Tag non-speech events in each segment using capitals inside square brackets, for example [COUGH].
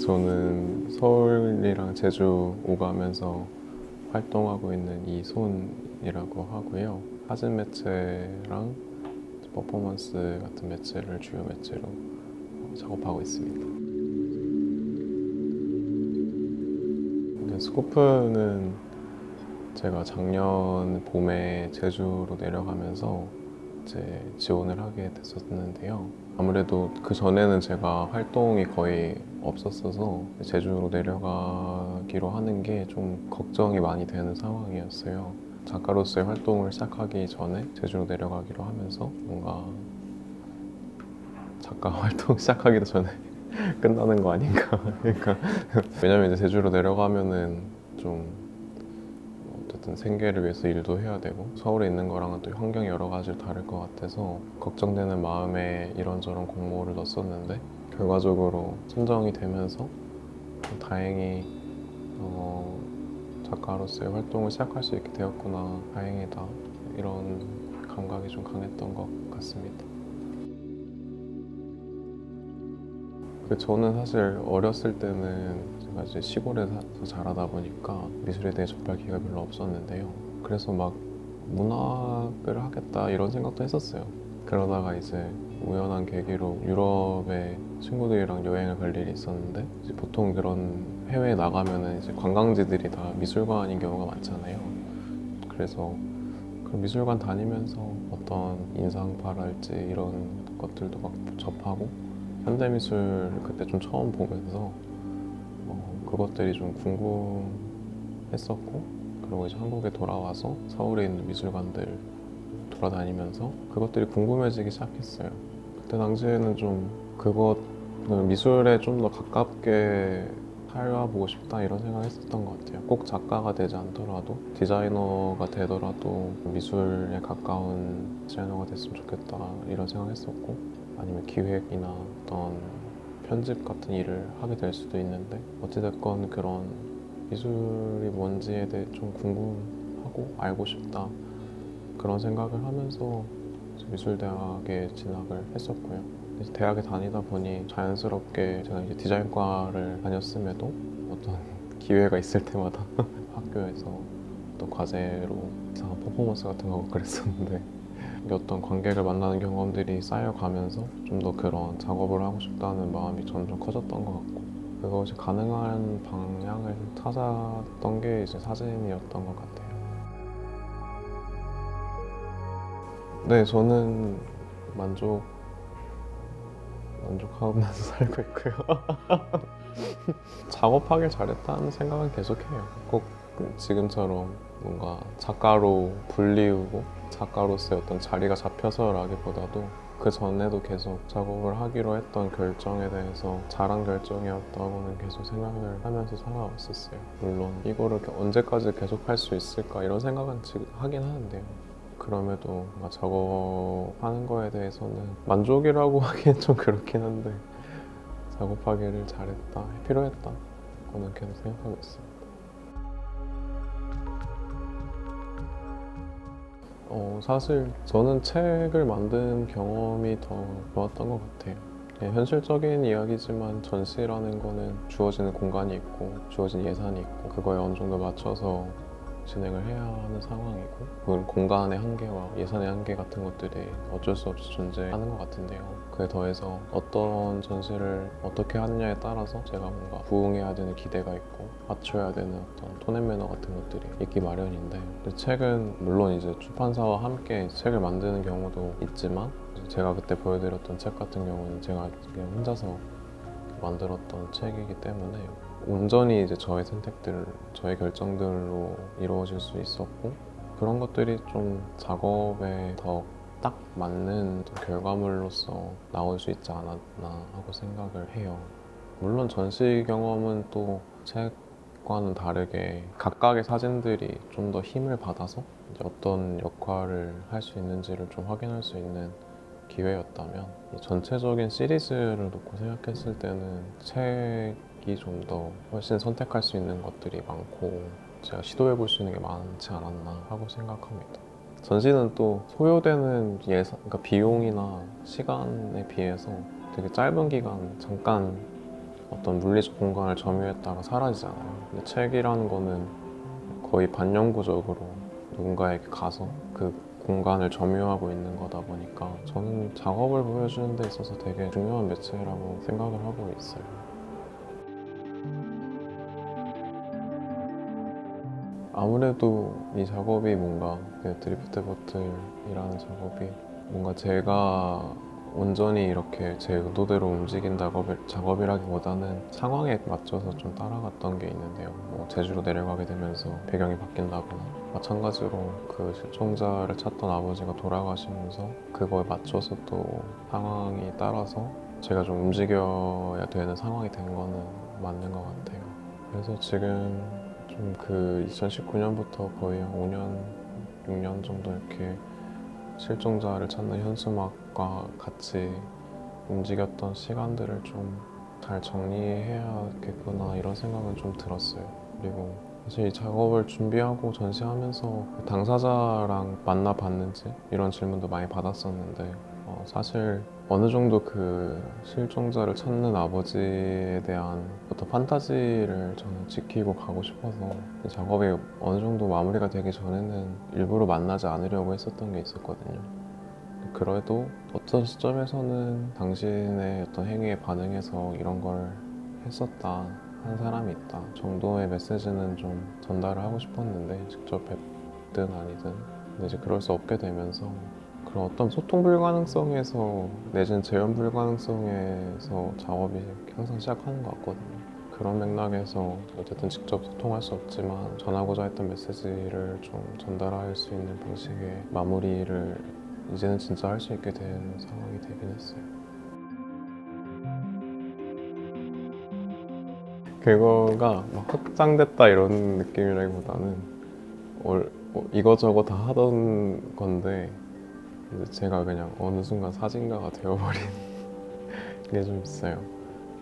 저는 서울이랑 제주 오가면서 활동하고 있는 이손이라고 하고요. 사진 매체랑 퍼포먼스 같은 매체를 주요 매체로 작업하고 있습니다. 스코프는 제가 작년 봄에 제주로 내려가면서 이제 지원을 하게 됐었는데요. 아무래도 그 전에는 제가 활동이 거의 없었어서 제주로 내려가기로 하는 게 좀 걱정이 많이 되는 상황이었어요. 작가로서의 활동을 시작하기 전에 제주로 내려가기로 하면서 뭔가 작가 [LAUGHS] 활동 시작하기도 전에 [LAUGHS] 끝나는 거 아닌가. [LAUGHS] 그러니까 왜냐면 이제 제주로 내려가면은 좀 어쨌든 생계를 위해서 일도 해야 되고 서울에 있는 거랑은 또 환경이 여러 가지로 다를 것 같아서 걱정되는 마음에 이런저런 공모를 넣었었는데 결과적으로 선정이 되면서 다행히 어, 작가로서의 활동을 시작할 수 있게 되었구나 다행이다 이런 감각이 좀 강했던 것 같습니다. 그 저는 사실 어렸을 때는 제가 이제 시골에서 자라다 보니까 미술에 대해 접할 기회가 별로 없었는데요. 그래서 막 문학을 하겠다 이런 생각도 했었어요. 그러다가 이제 우연한 계기로 유럽에 친구들이랑 여행을 갈 일이 있었는데 보통 그런 해외에 나가면은 이제 관광지들이 다 미술관인 경우가 많잖아요. 그래서 그 미술관 다니면서 어떤 인상파랄지 이런 것들도 막 접하고 현대미술 그때 좀 처음 보면서 어, 그것들이 좀 궁금했었고 그리고 이제 한국에 돌아와서 서울에 있는 미술관들 돌아다니면서 그것들이 궁금해지기 시작했어요. 그때 당시에는 좀 그것 미술에 좀 더 가깝게 살아보고 싶다 이런 생각 했었던 것 같아요. 꼭 작가가 되지 않더라도 디자이너가 되더라도 미술에 가까운 디자이너가 됐으면 좋겠다 이런 생각 했었고 아니면 기획이나 어떤 편집 같은 일을 하게 될 수도 있는데 어찌됐건 그런 미술이 뭔지에 대해 좀 궁금하고 알고 싶다 그런 생각을 하면서 미술대학에 진학을 했었고요. 대학에 다니다 보니 자연스럽게 제가 이제 디자인과를 다녔음에도 어떤 [LAUGHS] 기회가 있을 때마다 [LAUGHS] 학교에서 어떤 과제로 이상한 퍼포먼스 같은 거 하고 그랬었는데 어떤 관객을 만나는 경험들이 쌓여가면서 좀 더 그런 작업을 하고 싶다는 마음이 점점 커졌던 것 같고 그것이 가능한 방향을 찾았던 게 이제 사진이었던 것 같아요. 네, 저는 만족 만족하면서 [LAUGHS] 살고 있고요. 작업하길 잘했다는 생각은 계속해요. 꼭 지금처럼 뭔가 작가로 불리우고 작가로서의 어떤 자리가 잡혀서라기보다도 그 전에도 계속 작업을 하기로 했던 결정에 대해서 잘한 결정이었다고는 계속 생각을 하면서 살아왔었어요. 물론 이거를 언제까지 계속 할 수 있을까 이런 생각은 지금 하긴 하는데요. 그럼에도 작업하는 거에 대해서는 만족이라고 [LAUGHS] 하기엔 좀 그렇긴 한데 작업하기를 잘했다, 필요했다. 그거는 계속 생각하고 있어요. 어, 사실 저는 책을 만든 경험이 더 좋았던 것 같아요. 예, 현실적인 이야기지만 전시라는 거는 주어지는 공간이 있고 주어진 예산이 있고 그거에 어느 정도 맞춰서 진행을 해야 하는 상황이고 그건 공간의 한계와 예산의 한계 같은 것들이 어쩔 수 없이 존재하는 것 같은데요. 그에 더해서 어떤 전시를 어떻게 하느냐에 따라서 제가 뭔가 부응해야 되는 기대가 있고 맞춰야 되는 어떤 톤앤 매너 같은 것들이 있기 마련인데 책은 물론 이제 출판사와 함께 책을 만드는 경우도 있지만 제가 그때 보여드렸던 책 같은 경우는 제가 그냥 혼자서 만들었던 책이기 때문에 온전히 이제 저의 선택들, 저의 결정들로 이루어질 수 있었고 그런 것들이 좀 작업에 더 딱 맞는 결과물로서 나올 수 있지 않았나 하고 생각을 해요. 물론 전시 경험은 또 책과는 다르게 각각의 사진들이 좀 더 힘을 받아서 어떤 역할을 할 수 있는지를 좀 확인할 수 있는 기회였다면 이 전체적인 시리즈를 놓고 생각했을 때는 책 이 좀 더 훨씬 선택할 수 있는 것들이 많고 제가 시도해 볼 수 있는 게 많지 않았나 하고 생각합니다. 전시는 또 소요되는 예산, 그러니까 비용이나 시간에 비해서 되게 짧은 기간 잠깐 어떤 물리적 공간을 점유했다가 사라지잖아요. 근데 책이라는 거는 거의 반영구적으로 누군가에게 가서 그 공간을 점유하고 있는 거다 보니까 저는 작업을 보여주는 데 있어서 되게 중요한 매체라고 생각을 하고 있어요. 아무래도 이 작업이 뭔가 그 드리프트 버틀이라는 작업이 뭔가 제가 온전히 이렇게 제 의도대로 움직인 작업을, 작업이라기보다는 상황에 맞춰서 좀 따라갔던 게 있는데요. 뭐 제주로 내려가게 되면서 배경이 바뀐다거나 마찬가지로 그 실종자를 찾던 아버지가 돌아가시면서 그거에 맞춰서 또 상황이 따라서 제가 좀 움직여야 되는 상황이 된 거는 맞는 것 같아요. 그래서 지금 좀 그 2019년부터 거의 한 5년, 6년 정도 이렇게 실종자를 찾는 현수막과 같이 움직였던 시간들을 좀 잘 정리해야겠구나 이런 생각은 좀 들었어요. 그리고 사실 이 작업을 준비하고 전시하면서 그 당사자랑 만나봤는지 이런 질문도 많이 받았었는데 어, 사실 어느 정도 그 실종자를 찾는 아버지에 대한 어떤 판타지를 저는 지키고 가고 싶어서 이 작업이 어느 정도 마무리가 되기 전에는 일부러 만나지 않으려고 했었던 게 있었거든요. 그래도 어떤 시점에서는 당신의 어떤 행위에 반응해서 이런 걸 했었다 한 사람이 있다 정도의 메시지는 좀 전달을 하고 싶었는데 직접 뵙든 아니든 근데 이제 그럴 수 없게 되면서 그런 어떤 소통 불가능성에서 내지는 재현 불가능성에서 작업이 항상 시작하는 것 같거든요. 그런 맥락에서 어쨌든 직접 소통할 수 없지만 전하고자 했던 메시지를 좀 전달할 수 있는 방식의 마무리를 이제는 진짜 할 수 있게 된 상황이 되긴 했어요. 그거가 막 확장됐다 이런 느낌이라기보다는 월- 어, 이거저거 다 하던 건데 이제 제가 그냥 어느 순간 사진가가 되어버린 [LAUGHS] 게 좀 있어요.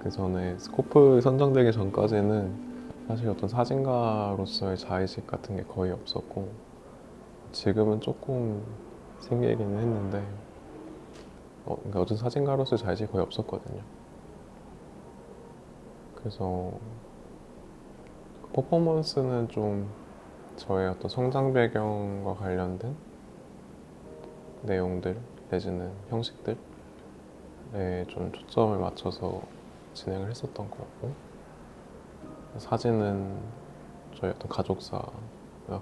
그 전에 스코프 선정되기 전까지는 사실 어떤 사진가로서의 자의식 같은 게 거의 없었고 지금은 조금 생기기는 했는데 어, 그러니까 어떤 사진가로서의 자의식이 거의 없었거든요. 그래서 그 퍼포먼스는 좀 저의 어떤 성장 배경과 관련된 내용들 내지는 형식들에 좀 초점을 맞춰서 진행을 했었던 거고 사진은 저희 어떤 가족사와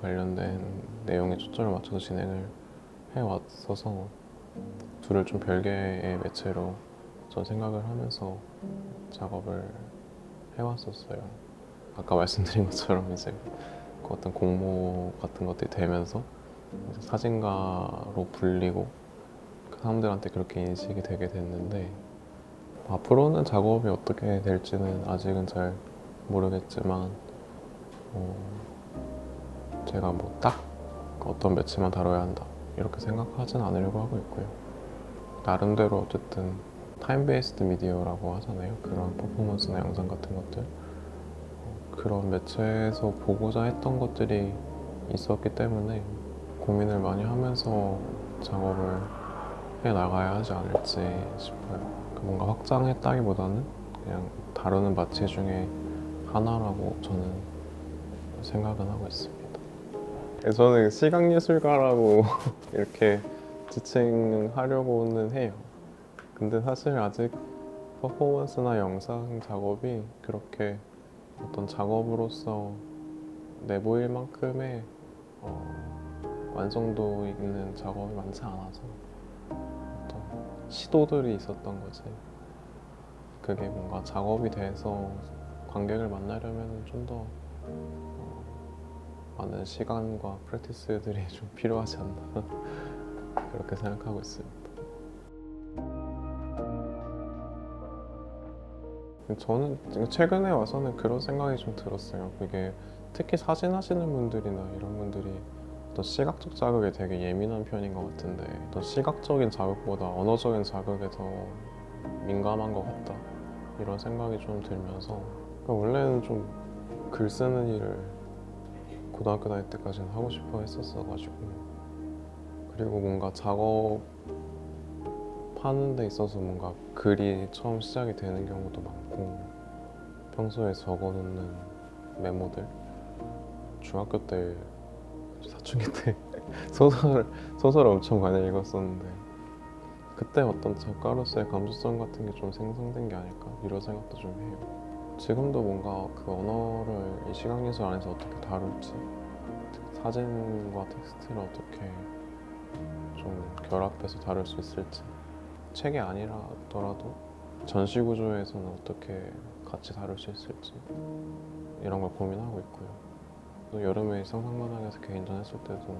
관련된 내용에 초점을 맞춰서 진행을 해왔어서 둘을 좀 별개의 매체로 전 생각을 하면서 작업을 해왔었어요. 아까 말씀드린 것처럼 이제 그 어떤 공모 같은 것들이 되면서 사진가로 불리고 그 사람들한테 그렇게 인식이 되게 됐는데 앞으로는 작업이 어떻게 될지는 아직은 잘 모르겠지만 어, 제가 뭐 딱 어떤 매체만 다뤄야 한다 이렇게 생각하진 않으려고 하고 있고요. 나름대로 어쨌든 타임 베이스드 미디어라고 하잖아요. 그런 퍼포먼스나 영상 같은 것들 어, 그런 매체에서 보고자 했던 것들이 있었기 때문에 고민을 많이 하면서 작업을 해 나가야 하지 않을지 싶어요. 그 뭔가 확장했다기보다는 그냥 다루는 마체 중에 하나라고 저는 생각은 하고 있습니다. 저는 시각예술가라고 [LAUGHS] 이렇게 지칭하려고는 해요. 근데 사실 아직 퍼포먼스나 영상 작업이 그렇게 어떤 작업으로서 내보일 만큼의 어, 완성도 있는 작업이 많지 않아서 어떤 시도들이 있었던 거지. 그게 뭔가 작업이 돼서 관객을 만나려면 좀더 어, 많은 시간과 프랙티스들이 [LAUGHS] 좀 필요하지 않나 [LAUGHS] 그렇게 생각하고 있습니다. 저는 최근에 와서는 그런 생각이 좀 들었어요. 그게 특히 사진 하시는 분들이나 이런 분들이 어떤 시각적 자극에 되게 예민한 편인 것 같은데 어떤 시각적인 자극보다 언어적인 자극에 더 민감한 것 같다. 이런 생각이 좀 들면서 그러니까 원래는 좀 글 쓰는 일을 고등학교 다닐 때까지는 하고 싶어 했었어가지고 그리고 뭔가 작업 하는 데 있어서 뭔가 글이 처음 시작이 되는 경우도 많고 평소에 적어놓는 메모들 중학교 때 사춘기 때 [LAUGHS] 소설 소설을 엄청 많이 읽었었는데 그때 어떤 작가로서의 감수성 같은 게 좀 생성된 게 아닐까 이런 생각도 좀 해요. 지금도 뭔가 그 언어를 이 시각 예술 안에서 어떻게 다룰지 사진과 텍스트를 어떻게 좀 결합해서 다룰 수 있을지 책이 아니라더라도 전시 구조에서는 어떻게 같이 다룰 수 있을지 이런 걸 고민하고 있고요. 또 여름에 상상마당에서 개인전 했을 때도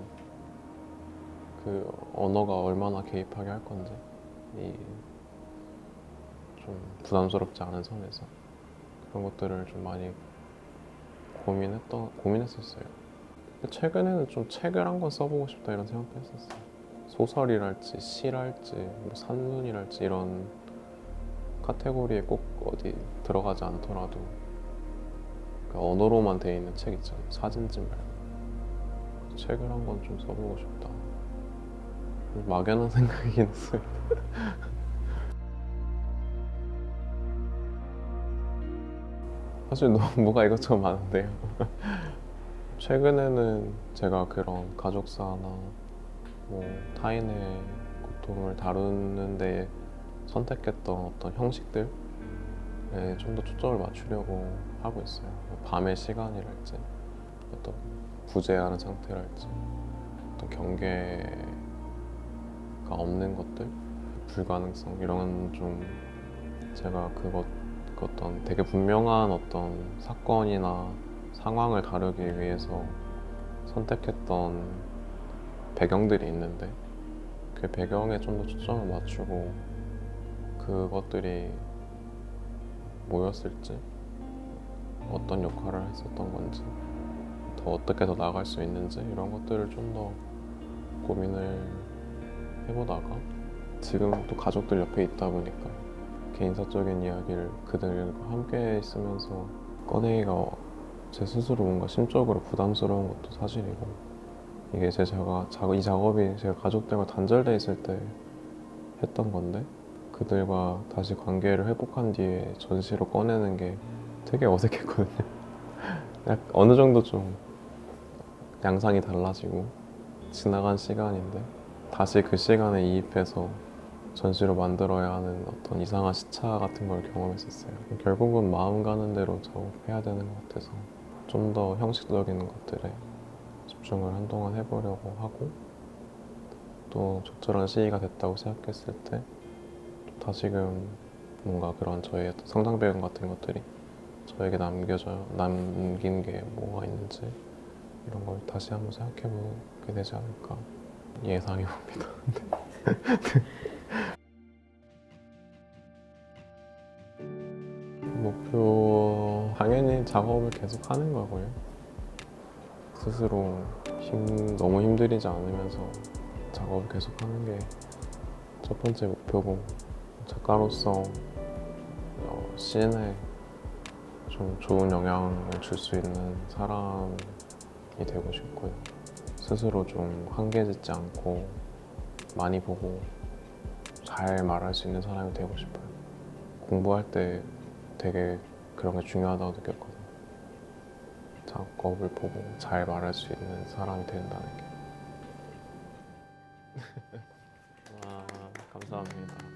그 언어가 얼마나 개입하게 할 건지 이 좀 부담스럽지 않은 선에서 그런 것들을 좀 많이 고민했던 고민했었어요. 최근에는 좀 책을 한 권 써보고 싶다 이런 생각도 했었어요. 소설이랄지 시랄지 뭐 산문이랄지 이런 카테고리에 꼭 어디 들어가지 않더라도 그 언어로만 돼 있는 책 있잖아요. 사진집 말고 책을 한 권 좀 써보고 싶다. 막연한 [LAUGHS] 생각이긴 했어요. [LAUGHS] 사실 너무 뭐가 이것저것 많은데요. [LAUGHS] 최근에는 제가 그런 가족사나 뭐 타인의 고통을 다루는데 선택했던 어떤 형식들 에 좀 더 초점을 맞추려고 하고 있어요. 밤의 시간이랄지 어떤 부재하는 상태랄지 어떤 경계가 없는 것들 불가능성 이런 좀 제가 그것 그 어떤 되게 분명한 어떤 사건이나 상황을 다루기 위해서 선택했던 배경들이 있는데 그 배경에 좀 더 초점을 맞추고 그것들이 뭐였을지 어떤 역할을 했었던 건지 더 어떻게 더 나아갈 수 있는지 이런 것들을 좀 더 고민을 해보다가 지금 또 가족들 옆에 있다 보니까 개인사적인 이야기를 그들과 함께 있으면서 꺼내기가 제 스스로 뭔가 심적으로 부담스러운 것도 사실이고 이게 제 제가 자- 이 작업이 제가 가족들과 단절돼 있을 때 했던 건데 그들과 다시 관계를 회복한 뒤에 전시로 꺼내는 게 되게 어색했거든요. [LAUGHS] 약 어느 정도 좀 양상이 달라지고 지나간 시간인데 다시 그 시간에 이입해서 전시로 만들어야 하는 어떤 이상한 시차 같은 걸 경험했었어요. 결국은 마음 가는 대로 작업해야 되는 것 같아서 좀 더 형식적인 것들에 집중을 한동안 해보려고 하고 또 적절한 시기가 됐다고 생각했을 때 다시금 뭔가 그런 저의 성장 배경 같은 것들이 저에게 남겨져 남긴 게 뭐가 있는지 이런 걸 다시 한번 생각해 보게 되지 않을까 예상해 봅니다. [LAUGHS] 목표 당연히 작업을 계속 하는 거고요. 스스로 힘 너무 힘들이지 않으면서 작업을 계속 하는 게 첫 번째 목표고 작가로서 어, 시인에 좀 좋은 영향을 줄 수 있는 사람이 되고 싶고요. 스스로 좀 한계 짓지 않고 많이 보고 잘 말할 수 있는 사람이 되고 싶어요. 공부할 때 되게 그런 게 중요하다고 느꼈거든요. 작업을 보고 잘 말할 수 있는 사람이 된다는 게. [LAUGHS] 와, 감사합니다.